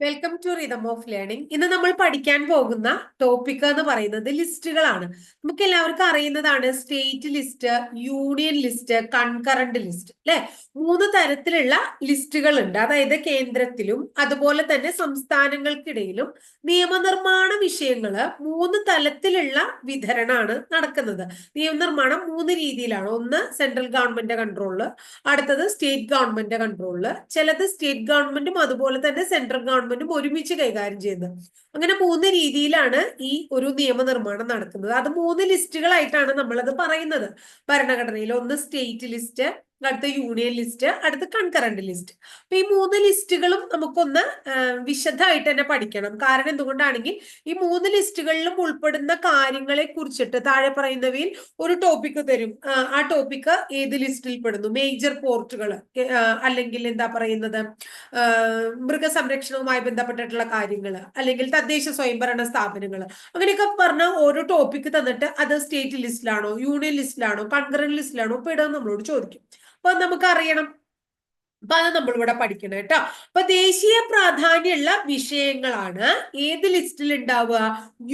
Welcome to rhythm of learning ഇന്ന് നമ്മൾ പഠിക്കാൻ പോകുന്ന ടോപ്പിക് എന്ന് പറയുന്നത് ലിസ്റ്റുകളാണ്. നമുക്ക് എല്ലാവർക്കും അറിയുന്നതാണ് state list union list concurrent list അല്ലെ? മൂന്ന് തരത്തിലുള്ള ലിസ്റ്റുകൾ ഉണ്ട് അതായത് കേന്ദ്രത്തിലും അതുപോലെ തന്നെ സംസ്ഥാനങ്ങൾക്കിടയിലും നിയമനിർമ്മാണ വിഷയങ്ങൾ മൂന്ന് തലത്തിലുള്ള വിതരണമാണ് നടക്കുന്നത്. നിയമനിർമ്മാണം മൂന്ന് രീതിയിലാണ്. ഒന്ന് സെൻട്രൽ ഗവൺമെന്റ് കൺട്രോളിൽ അടുത്തത് സ്റ്റേറ്റ് ഗവൺമെന്റ് കൺട്രോളിൽ ചിലത് സ്റ്റേറ്റ് ഗവൺമെന്റും അതുപോലെ തന്നെ സെൻട്രൽ ഗവൺമെന്റും ഒരുമിച്ച് കൈകാര്യം ചെയ്യുന്നത്. അങ്ങനെ മൂന്ന് രീതിയിലാണ് ഈ ഒരു നിയമനിർമ്മാണം നടക്കുന്നത്. അത് മൂന്ന് ലിസ്റ്റുകളായിട്ടാണ് നമ്മളത് പറയുന്നത്. ഭരണഘടനയിൽ ഒന്ന് സ്റ്റേറ്റ് ലിസ്റ്റ് അടുത്ത യൂണിയൻ ലിസ്റ്റ് അടുത്ത കൺകറന്റ് ലിസ്റ്റ് അപ്പൊ ഈ മൂന്ന് ലിസ്റ്റുകളും നമുക്കൊന്ന് വിശദമായിട്ട് തന്നെ പഠിക്കണം. കാരണം എന്തുകൊണ്ടാണെങ്കിൽ ഈ മൂന്ന് ലിസ്റ്റുകളിലും ഉൾപ്പെടുന്ന കാര്യങ്ങളെ കുറിച്ചിട്ട് താഴെ പറയുന്നവയിൽ ഒരു ടോപ്പിക് തരും. ആ ടോപ്പിക് ഏത് ലിസ്റ്റിൽ പെടുന്നു? മേജർ പോർട്ടുകൾ അല്ലെങ്കിൽ എന്താ പറയുന്നത്? മൃഗസംരക്ഷണവുമായി ബന്ധപ്പെട്ടിട്ടുള്ള കാര്യങ്ങൾ അല്ലെങ്കിൽ തദ്ദേശ സ്വയംഭരണ സ്ഥാപനങ്ങൾ അങ്ങനെയൊക്കെ പറഞ്ഞ ഓരോ ടോപ്പിക് തന്നിട്ട് അത് സ്റ്റേറ്റ് ലിസ്റ്റിലാണോ യൂണിയൻ ലിസ്റ്റിലാണോ കൺകറന്റ് ലിസ്റ്റിലാണോ പെടുക നമ്മളോട് ചോദിക്കും. അപ്പൊ നമുക്ക് അറിയണം അപ്പൊ അത് നമ്മളിവിടെ പഠിക്കണം കേട്ടോ. അപ്പൊ ദേശീയ പ്രാധാന്യമുള്ള വിഷയങ്ങളാണ്. ഏത് ലിസ്റ്റിൽ ഉണ്ടാവുക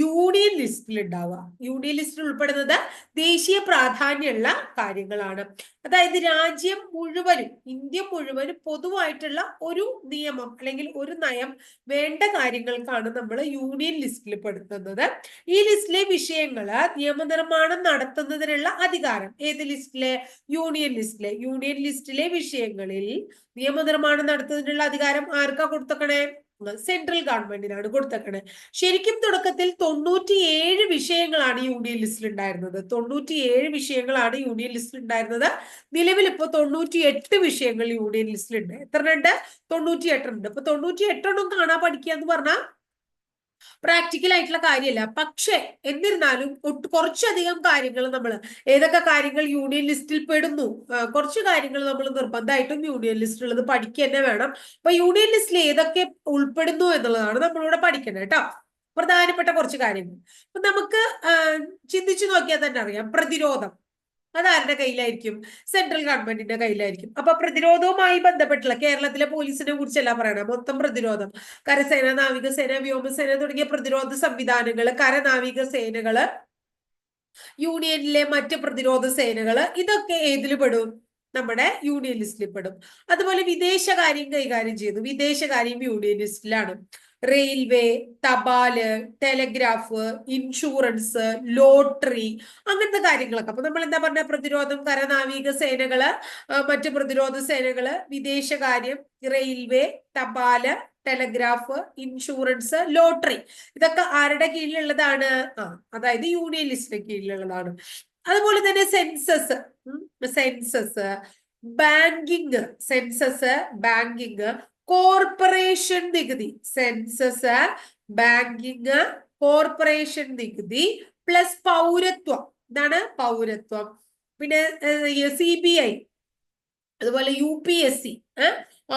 യൂണിയൻ ലിസ്റ്റിൽ ഉണ്ടാവുക യൂണിയൻ ലിസ്റ്റിൽ ഉൾപ്പെടുന്നത് ദേശീയ പ്രാധാന്യമുള്ള കാര്യങ്ങളാണ്. അതായത് രാജ്യം മുഴുവനും ഇന്ത്യ മുഴുവനും പൊതുവായിട്ടുള്ള ഒരു നിയമം അല്ലെങ്കിൽ ഒരു നയം വേണ്ട കാര്യങ്ങൾക്കാണ് നമ്മൾ യൂണിയൻ ലിസ്റ്റിൽ പെടുത്തുന്നത്. ഈ ലിസ്റ്റിലെ വിഷയങ്ങൾ നിയമനിർമ്മാണം നടത്തുന്നതിനുള്ള അധികാരം ഏത് ലിസ്റ്റിലെ? യൂണിയൻ ലിസ്റ്റിലെ. യൂണിയൻ ലിസ്റ്റിലെ വിഷയങ്ങളിൽ നിയമനിർമ്മാണം നടത്തുന്നതിനുള്ള അധികാരം ആർക്കാ കൊടുത്തക്കണേ? സെൻട്രൽ ഗവൺമെന്റിനാണ് കൊടുത്തേക്കണേ. ശരിക്കും തുടക്കത്തിൽ തൊണ്ണൂറ്റിയേഴ് വിഷയങ്ങളാണ് യൂണിയൻ ലിസ്റ്റിൽ ഉണ്ടായിരുന്നത്. തൊണ്ണൂറ്റിയേഴ് വിഷയങ്ങളാണ് യൂണിയൻ ലിസ്റ്റിൽ ഉണ്ടായിരുന്നത്. നിലവിൽ ഇപ്പോൾ തൊണ്ണൂറ്റി എട്ട് വിഷയങ്ങൾ യൂണിയൻ ലിസ്റ്റിലുണ്ട്. എത്ര ഉണ്ട്? തൊണ്ണൂറ്റി എട്ടുണ്ട് ഇപ്പൊ തൊണ്ണൂറ്റി എട്ടെണ്ണം കാണാൻ പഠിക്കുക എന്ന് പറഞ്ഞാൽ പ്രാക്ടിക്കൽ ആയിട്ടുള്ള കാര്യമല്ല പക്ഷെ എന്നിരുന്നാലും കുറച്ചധികം കാര്യങ്ങൾ നമ്മൾ ഏതൊക്കെ കാര്യങ്ങൾ യൂണിയൻ ലിസ്റ്റിൽ പെടുന്നു കുറച്ച് കാര്യങ്ങൾ നമ്മൾ നിർബന്ധമായിട്ടും യൂണിയൻ ലിസ്റ്റിലുള്ളത് പഠിക്കുക തന്നെ വേണം. അപ്പൊ യൂണിയൻ ലിസ്റ്റിൽ ഏതൊക്കെ ഉൾപ്പെടുന്നു എന്നുള്ളതാണ് നമ്മളിവിടെ പഠിക്കുന്നത് കേട്ടോ പ്രധാനപ്പെട്ട കുറച്ച് കാര്യങ്ങൾ. അപ്പൊ നമുക്ക് ചിന്തിച്ചു നോക്കിയാൽ തന്നെ അറിയാം. പ്രതിരോധം. അതാരുടെ കയ്യിലായിരിക്കും? സെൻട്രൽ ഗവൺമെന്റിന്റെ കയ്യിലായിരിക്കും. അപ്പൊ പ്രതിരോധവുമായി ബന്ധപ്പെട്ടുള്ള കേരളത്തിലെ പോലീസിനെ കുറിച്ചല്ല പറയണം. മൊത്തം പ്രതിരോധം. കരസേന നാവികസേന വ്യോമസേന തുടങ്ങിയ പ്രതിരോധ സംവിധാനങ്ങൾ കരനാവിക സേനകൾ യൂണിയനിലെ മറ്റ് പ്രതിരോധ സേനകൾ ഇതൊക്കെ ഏതിൽ പെടും നമ്മുടെ യൂണിയൻ ലിസ്റ്റിൽ പെടും. അതുപോലെ വിദേശകാര്യം കൈകാര്യം ചെയ്യുന്നു വിദേശകാര്യം യൂണിയൻ ലിസ്റ്റിലാണ് റെയിൽവേ തപാൽ ടെലഗ്രാഫ് ഇൻഷുറൻസ് ലോട്ടറി അങ്ങനത്തെ കാര്യങ്ങളൊക്കെ. അപ്പൊ നമ്മൾ എന്താ പറഞ്ഞ? പ്രതിരോധം കരനാവിക സേനകൾ മറ്റു പ്രതിരോധ സേനകൾ വിദേശകാര്യം റെയിൽവേ തപാൽ ടെലഗ്രാഫ് ഇൻഷുറൻസ് ലോട്ടറി. ഇതൊക്കെ ആരുടെ കീഴിലുള്ളതാണ്? ആ അതായത് യൂണിയൻ ലിസ്റ്റിന്റെ കീഴിലുള്ളതാണ്. അതുപോലെ തന്നെ census. Census. Banking. Census banking. Corporation നികുതി സെൻസസ് ബാങ്കിങ് കോർപ്പറേഷൻ നികുതി പ്ലസ് പൗരത്വം. ഇതാണ് പൗരത്വം. പിന്നെ സി ബി ഐ അതുപോലെ U P S C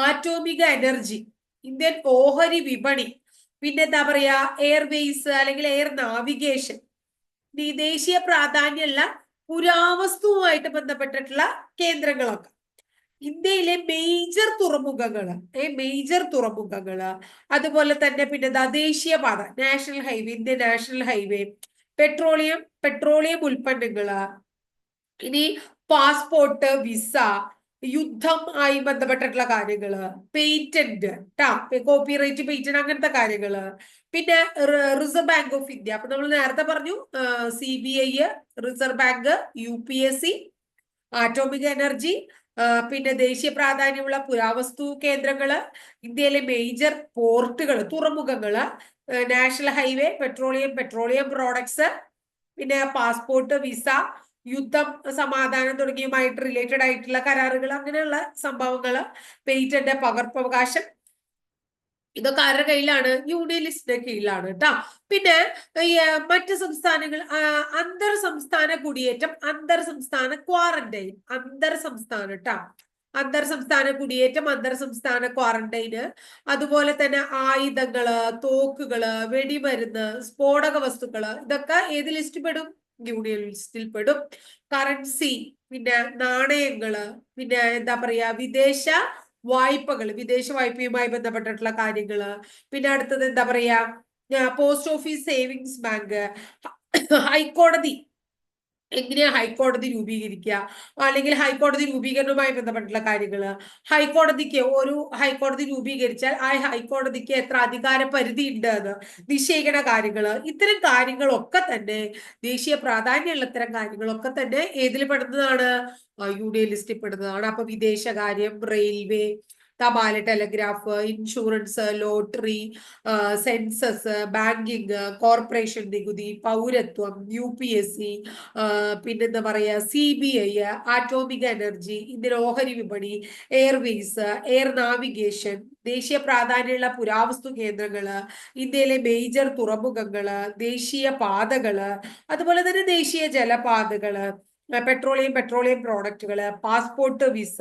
atomic energy Indian ഓഹരി വിപണി പിന്നെ എന്താ പറയാ എയർവേസ് അല്ലെങ്കിൽ എയർ നാവിഗേഷൻ ദേശീയ പ്രാധാന്യമുള്ള പുരാവസ്തുവുമായിട്ട് ബന്ധപ്പെട്ടിട്ടുള്ള കേന്ദ്രങ്ങളൊക്കെ. ഇന്ത്യയിലെ മേജർ തുറമുഖങ്ങൾ ഏ മേജർ തുറമുഖങ്ങൾ അതുപോലെ തന്നെ പിന്നെ ദേശീയപാത national highway India national highway petroleum petroleum ഉൽപ്പന്നങ്ങൾ ഇനി പാസ്പോർട്ട് വിസ യുദ്ധം ആയി ബന്ധപ്പെട്ടിട്ടുള്ള കാര്യങ്ങൾ പേറ്റന്റ് ടാ കോപ്പിറൈറ്റ് പേറ്റന്റ് അങ്ങനത്തെ കാര്യങ്ങൾ പിന്നെ റിസർവ് ബാങ്ക് ഓഫ് ഇന്ത്യ അപ്പൊ നമ്മൾ നേരത്തെ പറഞ്ഞു C B I reserve bank U P S C atomic energy പിന്നെ ദേശീയ പ്രാധാന്യമുള്ള പുരാവസ്തു കേന്ദ്രങ്ങൾ ഇന്ത്യയിലെ മേജർ പോർട്ടുകൾ തുറമുഖങ്ങൾ national highway petroleum petroleum products പിന്നെ പാസ്പോർട്ട് വിസ യുദ്ധം സമാധാനം തുടങ്ങിയുമായിട്ട് റിലേറ്റഡ് ആയിട്ടുള്ള കരാറുകൾ അങ്ങനെയുള്ള സംഭവങ്ങൾ പേറ്റന്റ് പകർപ്പവകാശം ഇതൊക്കെ ആരുടെ കയ്യിലാണ്? യൂണിയനിസ്റ്റിന്റെ കീഴിലാണ് കേട്ടോ. പിന്നെ മറ്റ് സംസ്ഥാനങ്ങൾ അന്തർ സംസ്ഥാന കുടിയേറ്റം അന്തർ സംസ്ഥാന ക്വാറന്റൈൻ അന്തർ സംസ്ഥാന കേട്ടോ. അന്തർ സംസ്ഥാന കുടിയേറ്റം അന്തർ സംസ്ഥാന ക്വാറന്റൈന് അതുപോലെ തന്നെ ആയുധങ്ങൾ തോക്കുകൾ വെടിമരുന്ന് സ്ഫോടക വസ്തുക്കൾ ഇതൊക്കെ ഏത് ലിസ്റ്റിൽ പെടും യൂണിയൻ ലിസ്റ്റിൽ പെടും. കറൻസി പിന്നെ നാണയങ്ങൾ പിന്നെ എന്താ പറയാ വിദേശ വായ്പകൾ വിദേശ വായ്പയുമായി ബന്ധപ്പെട്ടിട്ടുള്ള കാര്യങ്ങൾ. പിന്നെ അടുത്തത് എന്താ പറയാ പോസ്റ്റ് ഓഫീസ് സേവിങ്സ് ബാങ്ക് ഹൈക്കോടതി എങ്ങനെയാ ഹൈക്കോടതി രൂപീകരിക്കുക? അല്ലെങ്കിൽ ഹൈക്കോടതി രൂപീകരണവുമായി ബന്ധപ്പെട്ടുള്ള കാര്യങ്ങൾ ഹൈക്കോടതിക്ക് ഒരു ഹൈക്കോടതി രൂപീകരിച്ചാൽ ആ ഹൈക്കോടതിക്ക് എത്ര അധികാര പരിധി ഉണ്ട് എന്ന് നിശ്ചയിക്കുന്ന കാര്യങ്ങൾ ഇത്തരം കാര്യങ്ങളൊക്കെ തന്നെ ദേശീയ പ്രാധാന്യമുള്ള ഇത്തരം കാര്യങ്ങളൊക്കെ തന്നെ ഏതിൽ പെടുന്നതാണ്? യു യൂണിയൻ ലിസ്റ്റിൽ പെടുന്നതാണ്. അപ്പൊ വിദേശകാര്യം റെയിൽവേ തപാൽ telegraph insurance lottery census banking corporation നികുതി പൗരത്വം യു പി എസ് സി പിന്നെന്താ പറയുക C B I atomic energy Indian ഓഹരി വിപണി എയർവേസ് എയർ നാവിഗേഷൻ ദേശീയ പ്രാധാന്യമുള്ള പുരാവസ്തു കേന്ദ്രങ്ങൾ ഇന്ത്യയിലെ മേജർ തുറമുഖങ്ങൾ ദേശീയ പാതകൾ അതുപോലെ തന്നെ ദേശീയ ജലപാതകൾ. പെട്രോളിയം പെട്രോളിയം പ്രോഡക്റ്റുകൾ പാസ്പോർട്ട് വിസ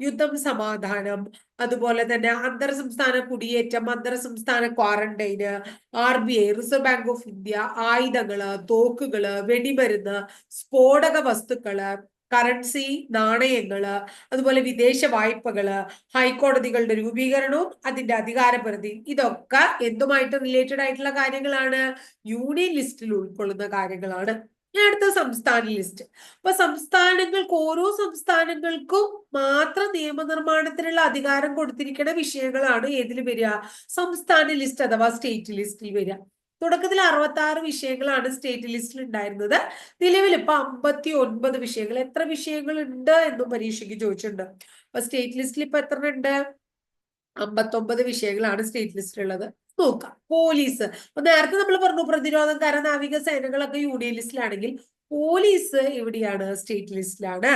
യുദ്ധം സമാധാനം അതുപോലെ തന്നെ അന്തർ സംസ്ഥാന കുടിയേറ്റം അന്തർ സംസ്ഥാന quarantine R B I reserve bank of India ആയുധങ്ങൾ തോക്കുകൾ വെടിമരുന്ന് സ്ഫോടക വസ്തുക്കൾ കറൻസി നാണയങ്ങൾ അതുപോലെ വിദേശ വായ്പകൾ ഹൈക്കോടതികളുടെ രൂപീകരണവും അതിന്റെ അധികാരപരിധി ഇതൊക്കെ എന്തുമായിട്ട് റിലേറ്റഡ് ആയിട്ടുള്ള കാര്യങ്ങളാണ്. യൂണിയൻ ലിസ്റ്റിൽ ഉൾക്കൊള്ളുന്ന കാര്യങ്ങളാണ്. ഇനി അടുത്ത സംസ്ഥാന ലിസ്റ്റ് അപ്പൊ സംസ്ഥാനങ്ങൾക്ക് ഓരോ സംസ്ഥാനങ്ങൾക്കും മാത്രം നിയമനിർമ്മാണത്തിനുള്ള അധികാരം കൊടുത്തിരിക്കുന്ന വിഷയങ്ങളാണ് ഏതിൽ വരിക? സംസ്ഥാന ലിസ്റ്റ് അഥവാ സ്റ്റേറ്റ് ലിസ്റ്റിൽ വരിക. തുടക്കത്തിൽ അറുപത്തി ആറ് വിഷയങ്ങളാണ് സ്റ്റേറ്റ് ലിസ്റ്റിൽ ഉണ്ടായിരുന്നത്. നിലവിൽ ഇപ്പൊ അമ്പത്തി ഒൻപത് വിഷയങ്ങൾ. എത്ര വിഷയങ്ങൾ ഉണ്ട് എന്നും പരീക്ഷയ്ക്ക് ചോദിച്ചിട്ടുണ്ട്. അപ്പൊ സ്റ്റേറ്റ് ലിസ്റ്റിൽ ഇപ്പൊ എത്ര ഉണ്ട്? അമ്പത്തൊമ്പത് വിഷയങ്ങളാണ് സ്റ്റേറ്റ് ലിസ്റ്റിലുള്ളത് നോക്കാം. പോലീസ് അപ്പൊ നേരത്തെ നമ്മൾ പറഞ്ഞു പ്രതിരോധം കര നാവിക സേനകളൊക്കെ യു ഡി ലിസ്റ്റിലാണെങ്കിൽ പോലീസ് എവിടെയാണ് സ്റ്റേറ്റ് ലിസ്റ്റിലാണ്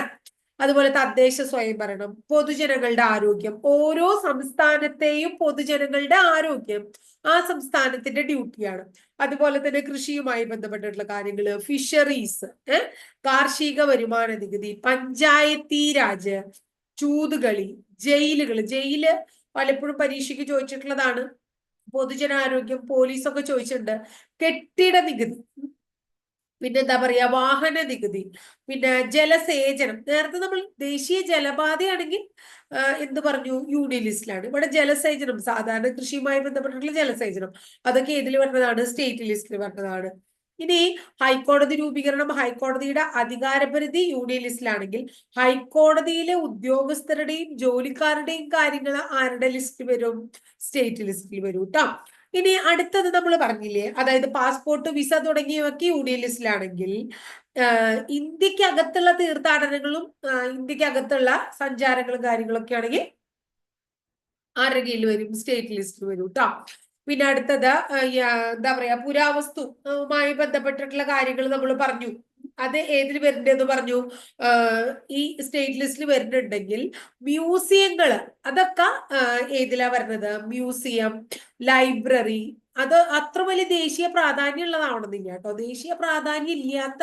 അതുപോലെ തദ്ദേശ സ്വയംഭരണം പൊതുജനങ്ങളുടെ ആരോഗ്യം ഓരോ സംസ്ഥാനത്തെയും പൊതുജനങ്ങളുടെ ആരോഗ്യം ആ സംസ്ഥാനത്തിന്റെ ഡ്യൂട്ടിയാണ് അതുപോലെ തന്നെ കൃഷിയുമായി ബന്ധപ്പെട്ടിട്ടുള്ള കാര്യങ്ങൾ ഫിഷറീസ് കാർഷിക വരുമാന നികുതി പഞ്ചായത്തി രാജ് ചൂതുകളി ജയിലുകൾ ജയിൽ പലപ്പോഴും പരീക്ഷയ്ക്ക് ചോദിച്ചിട്ടുള്ളതാണ്. പൊതുജനാരോഗ്യം പോലീസൊക്കെ ചോദിച്ചിട്ടുണ്ട്. കെട്ടിട നികുതി. പിന്നെ എന്താ പറയാ വാഹന നികുതി. പിന്നെ ജലസേചനം. നേരത്തെ നമ്മൾ ദേശീയ ജലപാതയാണെങ്കിൽ എന്ത് പറഞ്ഞു? യൂണിയൻ ലിസ്റ്റിലാണ്. ഇവിടെ ജലസേചനം സാധാരണ കൃഷിയുമായി ബന്ധപ്പെട്ടിട്ടുള്ള ജലസേചനം. അതൊക്കെ ഏതിൽ പറഞ്ഞതാണ് സ്റ്റേറ്റ് ലിസ്റ്റിൽ വരുന്നതാണ് ഇനി ഹൈക്കോടതി രൂപീകരണം ഹൈക്കോടതിയുടെ അധികാരപരിധി യൂണിയൻ ഹൈക്കോടതിയിലെ ഉദ്യോഗസ്ഥരുടെയും ജോലിക്കാരുടെയും കാര്യങ്ങൾ ആരുടെ ലിസ്റ്റിൽ വരും? സ്റ്റേറ്റ് ലിസ്റ്റിൽ വരും കേട്ടോ ഇനി അടുത്തത് നമ്മൾ പറഞ്ഞില്ലേ? അതായത് പാസ്പോർട്ട് വിസ തുടങ്ങിയവയൊക്കെ യൂണിയൻ ലിസ്റ്റിലാണെങ്കിൽ ഇന്ത്യയ്ക്ക് അകത്തുള്ള തീർത്ഥാടനങ്ങളും ഇന്ത്യയ്ക്ക് അകത്തുള്ള സഞ്ചാരങ്ങളും കാര്യങ്ങളൊക്കെ ആണെങ്കിൽ ആരുടെ കീഴിൽ വരും? സ്റ്റേറ്റ് ലിസ്റ്റിൽ വരും കേട്ടോ പിന്നെ അടുത്തത് എന്താ പറയാ പുരാവസ്തുമായി ബന്ധപ്പെട്ടിട്ടുള്ള കാര്യങ്ങൾ നമ്മൾ പറഞ്ഞു. അത് ഏതിൽ വരുന്നുണ്ടെന്ന് പറഞ്ഞു? ഈ സ്റ്റേറ്റ് ലിസ്റ്റിൽ വരുന്നുണ്ടെങ്കിൽ മ്യൂസിയങ്ങൾ അതൊക്കെ ഏതിലാ വരുന്നത്? മ്യൂസിയം ലൈബ്രറി അത് അത്ര വലിയ ദേശീയ പ്രാധാന്യം ഉള്ളതാവണമെന്നില്ല കേട്ടോ. ദേശീയ പ്രാധാന്യം ഇല്ലാത്ത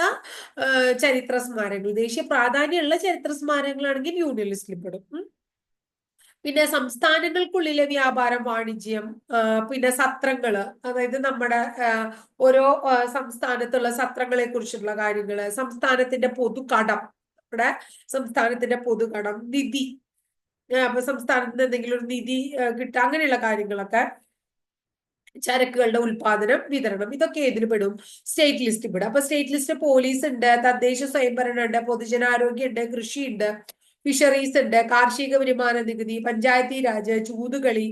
ചരിത്ര സ്മാരകങ്ങൾ ദേശീയ പ്രാധാന്യമുള്ള ചരിത്ര സ്മാരകങ്ങളാണെങ്കിൽ യൂണിയൻ ലിസ്റ്റിൽ പെടും. പിന്നെ സംസ്ഥാനങ്ങൾക്കുള്ളിലെ വ്യാപാരം വാണിജ്യം പിന്നെ സത്രങ്ങൾ അതായത് നമ്മുടെ ഓരോ സംസ്ഥാനത്തുള്ള സത്രങ്ങളെ കുറിച്ചുള്ള കാര്യങ്ങൾ സംസ്ഥാനത്തിന്റെ പൊതുകടം നമ്മുടെ സംസ്ഥാനത്തിന്റെ പൊതുകടം നിധി അപ്പൊ സംസ്ഥാനത്തിന് എന്തെങ്കിലും ഒരു നിധി കിട്ടുക അങ്ങനെയുള്ള കാര്യങ്ങളൊക്കെ ചരക്കുകളുടെ ഉൽപാദനം വിതരണം ഇതൊക്കെ ഏതിന് പെടും? സ്റ്റേറ്റ് ലിസ്റ്റ് പെടും. അപ്പൊ സ്റ്റേറ്റ് ലിസ്റ്റ് പോലീസ് ഉണ്ട് തദ്ദേശ സ്വയംഭരണം ഉണ്ട് പൊതുജനാരോഗ്യം ഉണ്ട് കൃഷി ഉണ്ട് ഫിഷറീസ് ഉണ്ട്. കാർഷിക വരുമാന നികുതി പഞ്ചായത്തി രാജ് ചൂതുകളി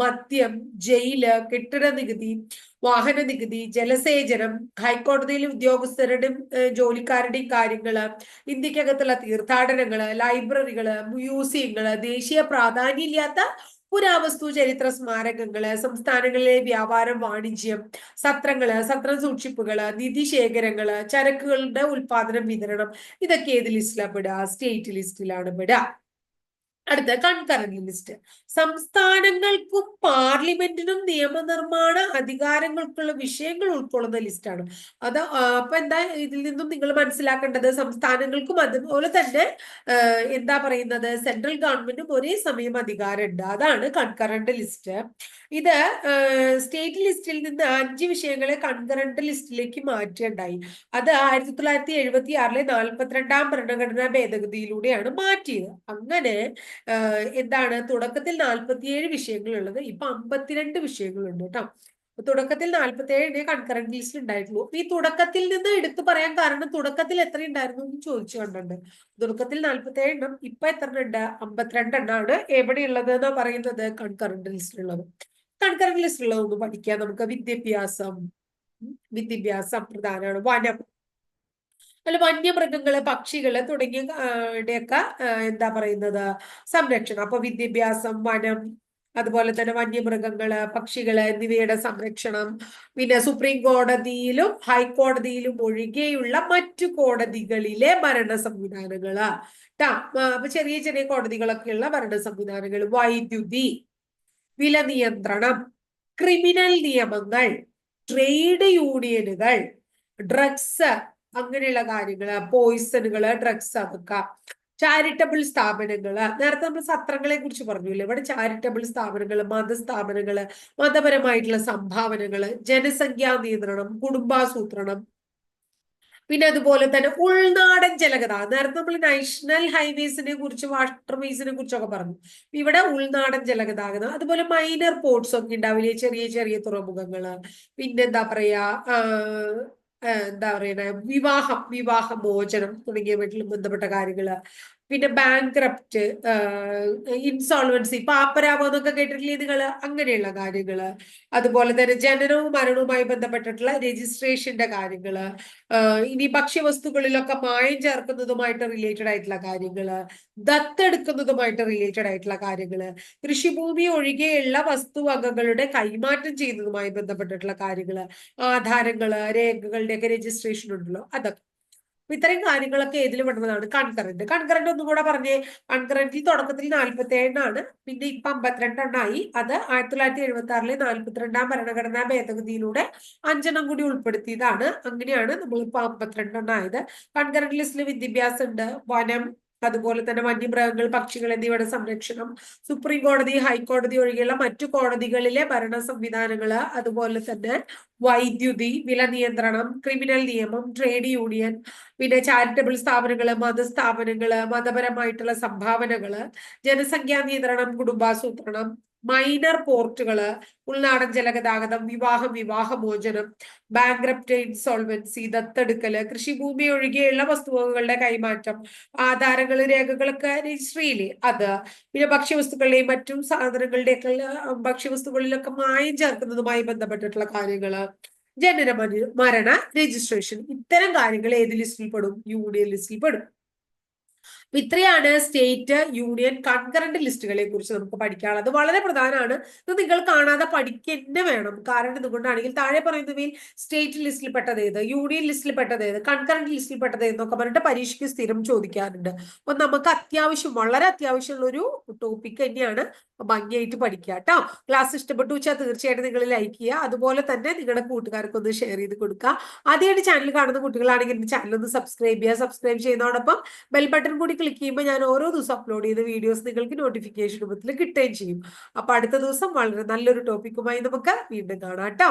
മദ്യം ജയിൽ കെട്ടിട നികുതി വാഹന നികുതി ജലസേചനം ഹൈക്കോടതിയിലെ ഉദ്യോഗസ്ഥരുടെയും ജോലിക്കാരുടെയും കാര്യങ്ങൾ ഇന്ത്യക്കകത്തുള്ള തീർത്ഥാടനങ്ങൾ ലൈബ്രറികൾ മ്യൂസിയങ്ങൾ ദേശീയ പ്രാധാന്യമില്ലാത്ത പുരാവസ്തു ചരിത്ര സ്മാരകങ്ങൾ സംസ്ഥാനങ്ങളിലെ വ്യാപാരം വാണിജ്യം സത്രങ്ങൾ സത്ര സൂക്ഷിപ്പുകൾ നിധി ശേഖരങ്ങൾ ചരക്കുകളുടെ ഉൽപാദനം വിതരണം ഇതൊക്കെ ഏത് ലിസ്റ്റിലാണ് പെടുക? സ്റ്റേറ്റ് ലിസ്റ്റിലാണ് പെടുക. അടുത്ത കൺകറന്റ് ലിസ്റ്റ്. സംസ്ഥാനങ്ങൾക്കും പാർലമെന്റിനും നിയമനിർമ്മാണ അധികാരങ്ങൾക്കുള്ള വിഷയങ്ങൾ ഉൾക്കൊള്ളുന്ന ലിസ്റ്റാണ് അത് അപ്പൊ എന്താ ഇതിൽ നിന്നും നിങ്ങൾ മനസ്സിലാക്കേണ്ടത്? സംസ്ഥാനങ്ങൾക്കും അതുപോലെ തന്നെ എന്താ പറയുന്നത്? സെൻട്രൽ ഗവൺമെന്റും ഒരേ സമയം അധികാരമുണ്ട്. അതാണ് കൺകറന്റ് ലിസ്റ്റ് ഇത് സ്റ്റേറ്റ് ലിസ്റ്റിൽ നിന്ന് അഞ്ച് വിഷയങ്ങളെ കൺകറന്റ് ലിസ്റ്റിലേക്ക് മാറ്റുകയുണ്ടായി അത് ആയിരത്തി തൊള്ളായിരത്തി എഴുപത്തി ആറിലെ നാൽപ്പത്തിരണ്ടാം ഭരണഘടനാ ഭേദഗതിയിലൂടെയാണ് മാറ്റിയത്. അങ്ങനെ എന്താണ് തുടക്കത്തിൽ നാൽപ്പത്തിയേഴ് വിഷയങ്ങളുള്ളത്. ഇപ്പൊ അമ്പത്തിരണ്ട് വിഷയങ്ങളുണ്ട് കേട്ടോ. തുടക്കത്തിൽ നാൽപ്പത്തിയേഴ് കൺകറന്റ് ലിസ്റ്റിൽ ഉണ്ടായിട്ടുള്ളൂ ഈ തുടക്കത്തിൽ നിന്ന് എടുത്തു പറയാൻ കാരണം തുടക്കത്തിൽ എത്ര ഉണ്ടായിരുന്നു എന്ന് ചോദിച്ചു കണ്ടുണ്ട് തുടക്കത്തിൽ നാൽപ്പത്തിയേഴ് എണ്ണം ഇപ്പൊ എത്ര ഉണ്ട് അമ്പത്തിരണ്ട് എണ്ണമാണ് എവിടെയുള്ളത് എന്നാ പറയുന്നത് കൺകറന്റ് ലിസ്റ്റിലുള്ളത് കൺകറന്റ് ലിസ്റ്റിലുള്ളത് ഒന്ന് പഠിക്കാം. നമുക്ക് വിദ്യാഭ്യാസം വിദ്യാഭ്യാസം പ്രധാനമാണ് വനം അല്ല വന്യമൃഗങ്ങൾ പക്ഷികൾ തുടങ്ങിയ ഒക്കെ എന്താ പറയുന്നത് സംരക്ഷണം. അപ്പൊ വിദ്യാഭ്യാസം വനം അതുപോലെ തന്നെ വന്യമൃഗങ്ങൾ പക്ഷികൾ എന്നിവയുടെ സംരക്ഷണം. പിന്നെ സുപ്രീം കോടതിയിലും ഹൈക്കോടതിയിലും ഒഴികെയുള്ള മറ്റു കോടതികളിലെ ഭരണ സംവിധാനങ്ങൾ അപ്പൊ ചെറിയ ചെറിയ കോടതികളൊക്കെയുള്ള ഭരണ സംവിധാനങ്ങൾ വൈദ്യുതി വില നിയന്ത്രണം ക്രിമിനൽ നിയമങ്ങൾ ട്രേഡ് യൂണിയനുകൾ ഡ്രഗ്സ് അങ്ങനെയുള്ള കാര്യങ്ങൾ പോയിസണുകൾ ഡ്രഗ്സ് അതൊക്കെ ചാരിറ്റബിൾ സ്ഥാപനങ്ങൾ. നേരത്തെ നമ്മൾ സത്രങ്ങളെ കുറിച്ച് പറഞ്ഞില്ലേ? ഇവിടെ ചാരിറ്റബിൾ സ്ഥാപനങ്ങൾ മതസ്ഥാപനങ്ങൾ മതപരമായിട്ടുള്ള സംഭാവനകൾ ജനസംഖ്യാ നിയന്ത്രണം കുടുംബാസൂത്രണം. പിന്നെ അതുപോലെ തന്നെ ഉൾനാടൻ ജലഗതാഗതം നേരത്തെ നമ്മൾ നാഷണൽ ഹൈവേസിനെ കുറിച്ച് വാട്ടർവേസിനെ കുറിച്ചൊക്കെ പറഞ്ഞു. ഇവിടെ ഉൾനാടൻ ജലഗതാഗതം അതുപോലെ മൈനർ പോർട്സ് ഒക്കെ ഉണ്ടാവില്ലേ? ചെറിയ ചെറിയ തുറമുഖങ്ങൾ. പിന്നെന്താ പറയാ എന്താ പറയണ വിവാഹം വിവാഹ മോചനം തുടങ്ങിയവയായിട്ടുള്ള ബന്ധപ്പെട്ട കാര്യങ്ങൾ. പിന്നെ ബാങ്ക്രപ്റ്റ് ഇൻസോൾവൻസി പാപ്പരാമോ എന്നൊക്കെ കേട്ടിട്ടില്ലേ നിങ്ങൾ? അങ്ങനെയുള്ള കാര്യങ്ങൾ. അതുപോലെ തന്നെ ജനനവും മരണവുമായി ബന്ധപ്പെട്ടിട്ടുള്ള രജിസ്ട്രേഷന്റെ കാര്യങ്ങൾ. ഇനി ഭക്ഷ്യവസ്തുക്കളിലൊക്കെ മായം ചേർക്കുന്നതുമായിട്ട് റിലേറ്റഡ് ആയിട്ടുള്ള കാര്യങ്ങൾ. ദത്തെടുക്കുന്നതുമായിട്ട് റിലേറ്റഡ് ആയിട്ടുള്ള കാര്യങ്ങൾ. കൃഷിഭൂമി ഒഴികെയുള്ള വസ്തുവകകളുടെ കൈമാറ്റം ചെയ്യുന്നതുമായി ബന്ധപ്പെട്ടിട്ടുള്ള കാര്യങ്ങൾ. ആധാരങ്ങൾ രേഖകളുടെയൊക്കെ രജിസ്ട്രേഷൻ ഉണ്ടല്ലോ അതൊക്കെ. ഇത്രയും കാര്യങ്ങളൊക്കെ ഏതിലും പെടുന്നതാണ്. കൺകറന്റ്. കൺകറന്റ് ഒന്നും കൂടെ പറഞ്ഞേ കൺകറന്റിൽ തുടക്കത്തിൽ നാൽപ്പത്തി ഏഴിനാണ് പിന്നെ ഇപ്പൊ അമ്പത്തിരണ്ടെണ്ണായി. അത് ആയിരത്തി തൊള്ളായിരത്തി എഴുപത്തി ആറിലെ നാൽപ്പത്തിരണ്ടാം ഭരണഘടനാ ഭേദഗതിയിലൂടെ അഞ്ചെണ്ണം കൂടി ഉൾപ്പെടുത്തിയതാണ്. അങ്ങനെയാണ് നമ്മളിപ്പോ അമ്പത്തിരണ്ടെണ്ണം ആയത് കൺകറന്റ് ലിസ്റ്റിൽ വിദ്യാഭ്യാസം ഉണ്ട് വനം അതുപോലെ തന്നെ വന്യമൃഗങ്ങൾ പക്ഷികൾ എന്നിവയുടെ സംരക്ഷണം സുപ്രീം കോടതി ഹൈക്കോടതി ഒഴികെയുള്ള മറ്റു കോടതികളിലെ ഭരണ സംവിധാനങ്ങൾ അതുപോലെ തന്നെ വൈദ്യുതി വില നിയന്ത്രണം ക്രിമിനൽ നിയമം ട്രേഡ് യൂണിയൻ പിന്നെ ചാരിറ്റബിൾ സ്ഥാപനങ്ങൾ മതസ്ഥാപനങ്ങൾ മതപരമായിട്ടുള്ള സംഭാവനകൾ ജനസംഖ്യാ നിയന്ത്രണം കുടുംബാസൂത്രണം മൈനർ പോർട്ടുകൾ ഉൾനാടൻ ജലഗതാഗതം വിവാഹം വിവാഹമോചനം ബാങ്ക്രപ്റ്റ് ഇൻസോൾവൻസി ദത്തെടുക്കൽ കൃഷിഭൂമി ഒഴികെയുള്ള വസ്തുവകകളുടെ കൈമാറ്റം ആധാരങ്ങൾ രേഖകളൊക്കെ ചെയ്യില്ലേ അത് പിന്നെ ഭക്ഷ്യവസ്തുക്കളുടെയും മറ്റും സാധനങ്ങളുടെയൊക്കെ ഭക്ഷ്യവസ്തുക്കളിലൊക്കെ മായം ചേർക്കുന്നതുമായി ബന്ധപ്പെട്ടിട്ടുള്ള കാര്യങ്ങൾ. ജനന മരണ രജിസ്ട്രേഷൻ. ഇത്തരം കാര്യങ്ങൾ ഏത് ലിസ്റ്റിൽ പെടും യൂണിയൻ ലിസ്റ്റിൽ പെടും അപ്പൊ ഇത്രയാണ് സ്റ്റേറ്റ് യൂണിയൻ കൺകറന്റ് ലിസ്റ്റുകളെ കുറിച്ച് നമുക്ക് പഠിക്കാനുള്ളത്. വളരെ പ്രധാനമാണ്. ഇത് നിങ്ങൾ കാണാതെ പഠിക്കേണ്ട വേണം. കാരണം ഇതുകൊണ്ടാണെങ്കിൽ താഴെ പറയുന്നവയിൽ സ്റ്റേറ്റ് ലിസ്റ്റിൽ പെട്ടത് ഏത്? യൂണിയൻ ലിസ്റ്റിൽ പെട്ടത് ഏത്? കൺകറന്റ് ലിസ്റ്റിൽ പെട്ടത് എന്നൊക്കെ പറഞ്ഞിട്ട് പരീക്ഷയ്ക്ക് സ്ഥിരം ചോദിക്കാറുണ്ട്. അപ്പൊ നമുക്ക് അത്യാവശ്യം വളരെ അത്യാവശ്യമുള്ള ഒരു ടോപ്പിക് തന്നെയാണ് ഭംഗിയായിട്ട് പഠിക്കുക കേട്ടോ. ക്ലാസ് ഇഷ്ടപ്പെട്ടു വെച്ചാൽ തീർച്ചയായിട്ടും നിങ്ങൾ ലൈക്ക് ചെയ്യുക. അതുപോലെ തന്നെ നിങ്ങളുടെ കൂട്ടുകാർക്കൊന്ന് ഷെയർ ചെയ്ത് കൊടുക്കുക. ആദ്യമായിട്ട് ചാനൽ കാണുന്ന കുട്ടികളാണെങ്കിൽ ചാനൽ ഒന്ന് സബ്സ്ക്രൈബ് ചെയ്യുക. സബ്സ്ക്രൈബ് ചെയ്യുന്നതോടൊപ്പം ബെൽ ബട്ടൺ കൂടി ക്ലിക്ക് ചെയ്യുമ്പോൾ ഞാൻ ഓരോ ദിവസം അപ്ലോഡ് ചെയ്ത വീഡിയോസ് നിങ്ങൾക്ക് നോട്ടിഫിക്കേഷൻ രൂപത്തിൽ കിട്ടുകയും ചെയ്യും. അപ്പൊ അടുത്ത ദിവസം വളരെ നല്ലൊരു ടോപ്പിക്കുമായി നമുക്ക് വീണ്ടും കാണാം കേട്ടോ.